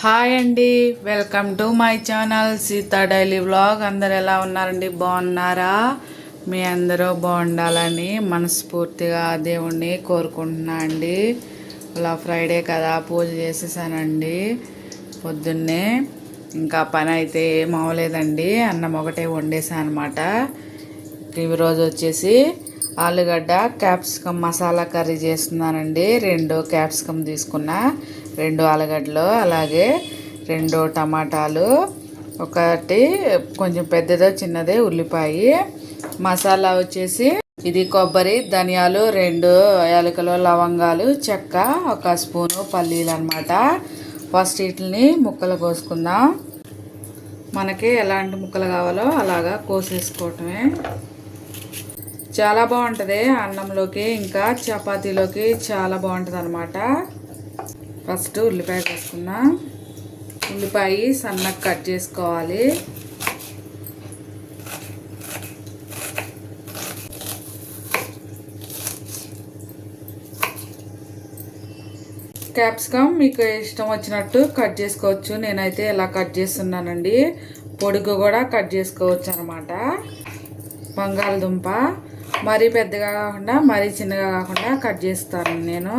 Hi అండి welcome to my channel Sita daily vlog. అందరు ఎలా ఉన్నారండి? బాగున్నారా? మీ అందరూ బాగుండాలని మనస్ఫూర్తిగా దేవుణ్ణి కోరుకుంటున్నా అండి. ఇలా ఫ్రైడే కదా పూజ చేసేసానండి. పొద్దున్నే ఇంకా పని అయితే ఏం అవ్వలేదండి. అన్నం ఒకటే వండేసాను అనమాట ఈరోజు వచ్చేసి ఆలుగడ్డ క్యాప్సికమ్ మసాలా కర్రీ చేస్తున్నానండి. రెండు క్యాప్సికమ్ తీసుకున్నా. రెండు ఆలుగడ్డలు అలాగే రెండు టమాటాలు ఒకటి కొంచెం పెద్దదో చిన్నదే ఉల్లిపాయ. మసాలా వచ్చేసి ఇది కొబ్బరి ధనియాలు రెండు యాలకులు లవంగాలు చెక్క ఒక స్పూను పల్లీలు అనమాట ఫస్ట్ వీటిని ముక్కలు కోసుకుందాం. మనకి ఎలాంటి ముక్కలు కావాలో అలాగా కోసేసుకోవటమే. చాలా బాగుంటుంది అన్నంలోకి ఇంకా చపాతీలోకి చాలా బాగుంటుంది అనమాట ఫస్ట్ ఉల్లిపాయ వేసుకున్నా ఉల్లిపాయ సన్నగా కట్ చేసుకోవాలి. క్యాప్సికమ్ మీకు ఇష్టం వచ్చినట్టు కట్ చేసుకోవచ్చు. నేనైతే ఇలా కట్ చేస్తున్నానండి. పొడుగు కూడా కట్ చేసుకోవచ్చు అనమాట బంగాళదుంప మరీ పెద్దగా కాకుండా మరీ చిన్నగా కాకుండా కట్ చేస్తాను నేను.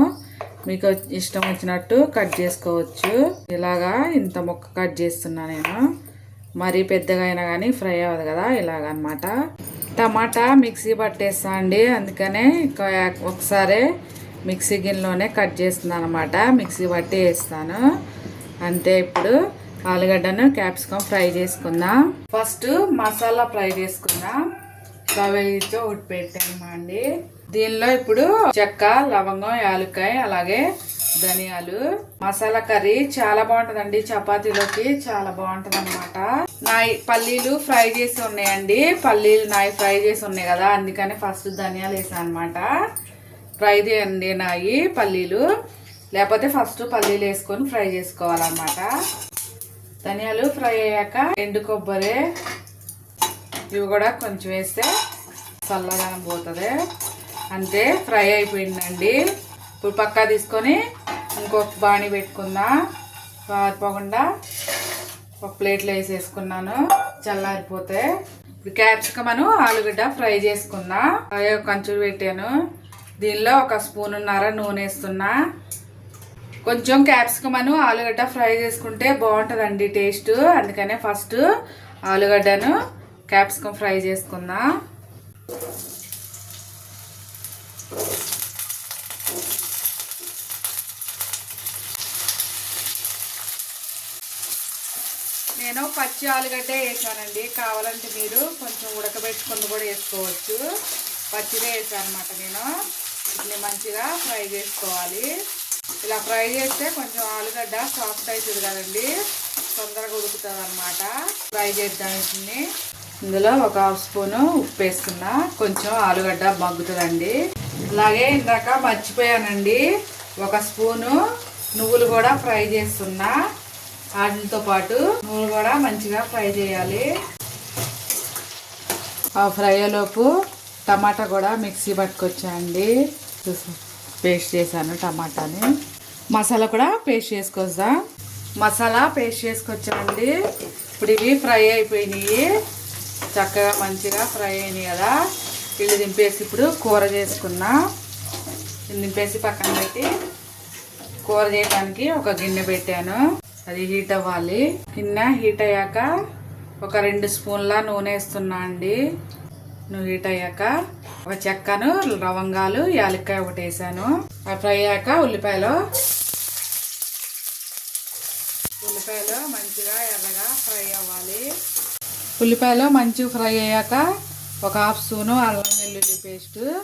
మీకు ఇష్టం వచ్చినట్టు కట్ చేసుకోవచ్చు. ఇలాగా ఇంత ముక్క కట్ చేస్తున్నా నేను. మరీ పెద్దగా అయినా కానీ ఫ్రై అవ్వదు కదా ఇలాగనమాట. టమాటా మిక్సీ పట్టేస్తా అండి. అందుకనే ఒకసారి మిక్సీ గిన్నెలోనే కట్ చేస్తున్నాను అనమాట మిక్సీ పట్టి వేస్తాను. అంతే ఇప్పుడు ఆలుగడ్డను క్యాప్సికమ్ ఫ్రై చేసుకుందాం. ఫస్ట్ మసాలా ఫ్రై చేసుకుందాం. స్టవ్ వెలిగించి ఒకటి పెట్టాను అండి దీనిలో ఇప్పుడు చెక్క లవంగం యాలక్కాయ అలాగే ధనియాలు. మసాలా కర్రీ చాలా బాగుంటుందండి. చపాతీలోకి చాలా బాగుంటుంది అనమాట నాయి పల్లీలు ఫ్రై చేసి ఉన్నాయండి. పల్లీలు నాయి ఫ్రై చేసి ఉన్నాయి కదా అందుకని ఫస్ట్ ధనియాలు వేసాను అనమాట ఫ్రై చేయండి నాయి పల్లీలు. లేకపోతే ఫస్ట్ పల్లీలు వేసుకొని ఫ్రై చేసుకోవాలన్నమాట. ధనియాలు ఫ్రై అయ్యాక ఎండు కొబ్బరి ఇవి కూడా కొంచెం వేస్తే చల్లదనం పోతుంది. అంతే ఫ్రై అయిపోయిందండి. ఇప్పుడు పక్కా తీసుకొని ఇంకొక బాణీ పెట్టుకుందా? పారిపోకుండా ఒక ప్లేట్లో వేసేసుకున్నాను. చల్లారిపోతే ఇప్పుడు క్యాప్సికమ్ అను ఆలుగడ్డ ఫ్రై చేసుకున్నా. కంచుడు పెట్టాను. దీనిలో ఒక స్పూన్ ఉన్నార నూనె వేస్తున్నా. కొంచెం క్యాప్సికమ్ అను ఆలుగడ్డ ఫ్రై చేసుకుంటే బాగుంటుందండి టేస్ట్. అందుకనే ఫస్ట్ ఆలుగడ్డను క్యాప్సికమ్ ఫ్రై చేసుకుందాం. నేను పచ్చి ఆలుగడ్డ వేసానండి. కావాలంటే మీరు కొంచెం ఉడకబెట్టుకుని కూడా వేసుకోవచ్చు. పచ్చిదే వేసాను అనమాట నేను. ఇట్లా మంచిగా ఫ్రై చేసుకోవాలి. ఇలా ఫ్రై చేస్తే కొంచెం ఆలుగడ్డ సాఫ్ట్ అవుతుంది కదండి. తొందరగా ఉడుకుతుంది అనమాట ఫ్రై చేద్దాం ఇందులో ఒక హాఫ్ స్పూను ఉప్పు వేస్తున్నా కొంచెం ఆలుగడ్డ మగ్గుతుందండి. అలాగే ఇందాక మర్చిపోయానండి. ఒక స్పూను నువ్వులు కూడా ఫ్రై చేస్తున్నా. వాటితో పాటు నువ్వులు కూడా మంచిగా ఫ్రై చేయాలి. ఆ ఫ్రై లోపు టమాటా కూడా మిక్సీ పట్టుకొచ్చాయండి పేస్ట్ చేశాను టమాటాని. మసాలా కూడా పేస్ట్ చేసుకొద్దాం. మసాలా పేస్ట్ చేసుకొచ్చామండి ఇప్పుడు ఇవి ఫ్రై అయిపోయినాయి. చక్కగా మంచిగా ఫ్రై అయినాయి కదా. ఇల్లు దింపేసి ఇప్పుడు కూర చేసుకున్నా. దింపేసి పక్కన పెట్టి కూర చేయడానికి ఒక గిన్నె పెట్టాను. అది హీట్ అవ్వాలి. గిన్నె హీట్ అయ్యాక ఒక రెండు స్పూన్ల నూనె వేస్తున్నా అండి. నువ్వు హీట్ అయ్యాక ఒక చెక్కను లవంగాలు యాలక్కాయ ఒకటి వేసాను. అవి ఫ్రై అయ్యాక ఉల్లిపాయలు. ఉల్లిపాయలు మంచిగా ఎర్రగా ఫ్రై అవ్వాలి. ఉల్లిపాయలు మంచిగా ఫ్రై అయ్యాక ఒక హాఫ్ స్పూను అల్లం వెల్లుల్లి పేస్ట్.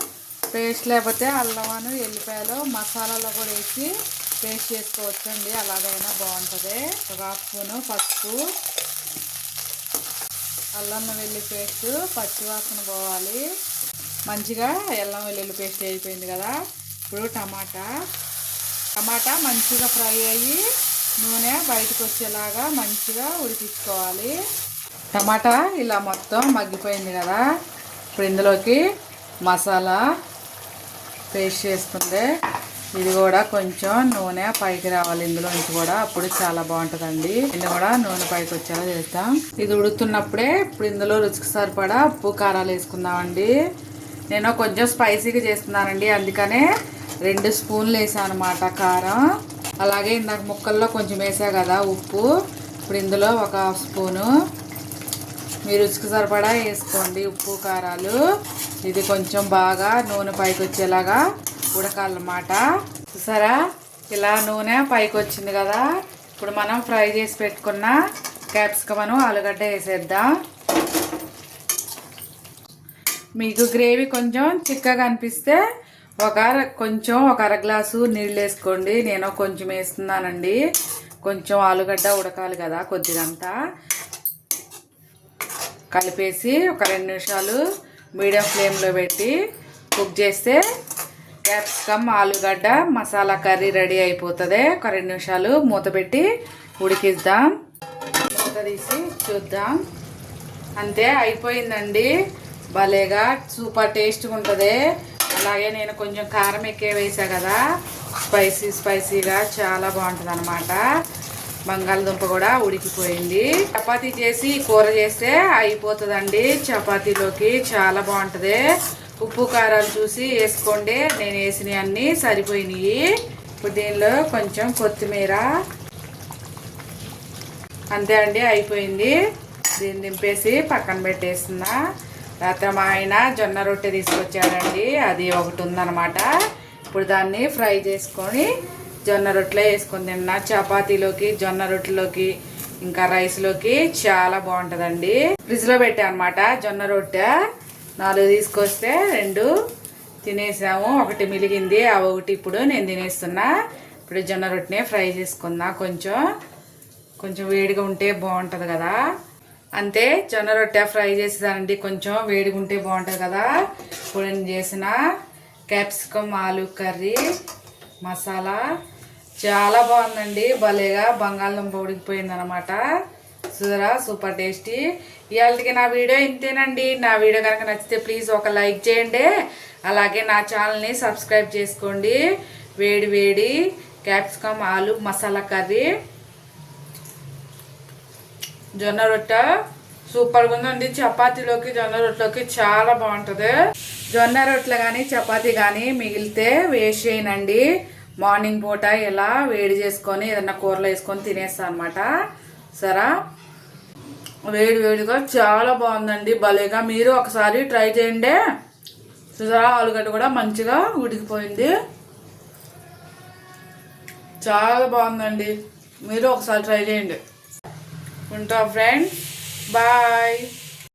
పేస్ట్ లేకపోతే అల్లమను ఎల్లిపాయలు మసాలాలో కూడా వేసి పేస్ట్ చేసుకోవచ్చు అండి అలాగైనా బాగుంటుంది. ఒక హాఫ్ స్పూను పసుపు అల్లం వెల్లుల్లి పేస్ట్ పచ్చివాసన పోవాలి. మంచిగా అల్లం వెల్లుల్లి పేస్ట్ అయిపోయింది కదా. ఇప్పుడు టమాటా. టమాటా మంచిగా ఫ్రై అయ్యి నూనె బయటకు వచ్చేలాగా మంచిగా ఉడికించుకోవాలి. టమాటా ఇలా మొత్తం మగ్గిపోయింది కదా. ఇప్పుడు ఇందులోకి మసాలా పేస్ట్ చేసుకుంటే ఇది కూడా కొంచెం నూనె పైకి రావాలి ఇందులోంచి కూడా. అప్పుడు చాలా బాగుంటుందండి. ఇది కూడా నూనె పైకి వచ్చేలా చేస్తాం ఇది ఉడుకుతున్నప్పుడే ఇప్పుడు ఇందులో రుచికి సరిపడా ఉప్పు కారాలు వేసుకుందామండి. నేను కొంచెం స్పైసీగా చేస్తున్నానండి. అందుకనే రెండు స్పూన్లు వేసాను అనమాట కారం. అలాగే ఇందాక ముక్కల్లో కొంచెం వేసా కదా ఉప్పు. ఇప్పుడు ఇందులో ఒక స్పూను మీ రుచికి సరిపడా వేసుకోండి ఉప్పు కారాలు. ఇది కొంచెం బాగా నూనె పైకి వచ్చేలాగా ఉడకాలన్నమాట. చూసారా? ఇలా నూనె పైకి వచ్చింది కదా. ఇప్పుడు మనం ఫ్రై చేసి పెట్టుకున్న క్యాప్సికమను ఆలుగడ్డ వేసేద్దాం. మీకు గ్రేవీ కొంచెం చిక్కగా అనిపిస్తే ఒక కొంచెం ఒక అర గ్లాసు నీళ్ళు వేసుకోండి. నేను కొంచెం వేస్తున్నానండి. కొంచెం ఆలుగడ్డ ఉడకాలి కదా కొద్దిగంతా. కలిపేసి ఒక రెండు నిమిషాలు మీడియం ఫ్లేమ్లో పెట్టి కుక్ చేస్తే క్యాప్సికమ్ ఆలుగడ్డ మసాలా కర్రీ రెడీ అయిపోతుంది. ఒక రెండు నిమిషాలు మూత పెట్టి ఉడికిద్దాం. మూత తీసి చూద్దాం. అంతే అయిపోయిందండి. భలేగా సూపర్ టేస్ట్గా ఉంటుంది. అలాగే నేను కొంచెం కారం ఎక్కువ వేసా కదా. స్పైసీ స్పైసీగా చాలా బాగుంటుంది అనమాట బంగాళదుంప కూడా ఉడికిపోయింది. చపాతీ చేసి కూర చేస్తే అయిపోతుందండి. చపాతీలోకి చాలా బాగుంటుంది. ఉప్పు కారాలు చూసి వేసుకోండి. నేను వేసినవి అన్నీ సరిపోయినాయి. ఇప్పుడు దీనిలో కొంచెం కొత్తిమీర. అంతే అండి అయిపోయింది. దీన్ని దింపేసి పక్కన పెట్టేస్తున్నా. తర్వాత మా ఆయన జొన్న రొట్టె తీసుకొచ్చాడండి. అది ఒకటి ఉందన్నమాట. ఇప్పుడు దాన్ని ఫ్రై చేసుకొని జొన్న రొట్టెలో వేసుకొని తిన్నా. చపాతీలోకి జొన్న రొట్టెలోకి ఇంకా రైస్లోకి చాలా బాగుంటుందండి. ఫ్రిడ్జ్లో పెట్టా అనమాట జొన్న రొట్టె. నాలుగు తీసుకొస్తే రెండు తినేసాము. ఒకటి మిలిగింది ఆ ఒకటి ఇప్పుడు నేను తినేస్తున్నా. ఇప్పుడు జొన్న రొట్టెని ఫ్రై చేసుకున్నా కొంచెం కొంచెం వేడిగా ఉంటే బాగుంటుంది కదా. అంతే జొన్న రొట్టె ఫ్రై చేసేదానండి కొంచెం వేడిగా ఉంటే బాగుంటుంది కదా. ఇప్పుడు నేను చేసిన క్యాప్సికమ్ ఆలు కర్రీ మసాలా చాలా బాగుందండి. భలేగా బంగాళదుంప ఉడికిపోయింది అనమాట చూసారా? Super tasty. ఇవాళకి నా వీడియో ఇంతేనండి. నా వీడియో కనుక నచ్చితే ప్లీజ్ ఒక లైక్ చేయండి. అలాగే నా ఛానల్ని సబ్స్క్రైబ్ చేసుకోండి. వేడి వేడి క్యాప్సికమ్ ఆలు మసాలా కర్రీ. జొన్న రొట్టె. సూపర్గా ఉందండి. చపాతీలోకి జొన్న రొట్టెలోకి చాలా బాగుంటుంది. జొన్న రొట్టెలు కానీ చపాతీ కానీ మిగిలితే వేస్ట్ చేయనండి. మార్నింగ్ పూట ఇలా వేడి చేసుకొని ఏదన్నా కూరలో వేసుకొని తినేస్తాను అనమాట సరా? వేడి వేడిగా చాలా బాగుందండి భలేగా. మీరు ఒకసారి ట్రై చేయండి. చూసారా ఆలుగడ్డ కూడా మంచిగా ఉడికిపోయింది. చాలా బాగుందండి. మీరు ఒకసారి ట్రై చేయండి. ఉంటా ఫ్రెండ్ బాయ్.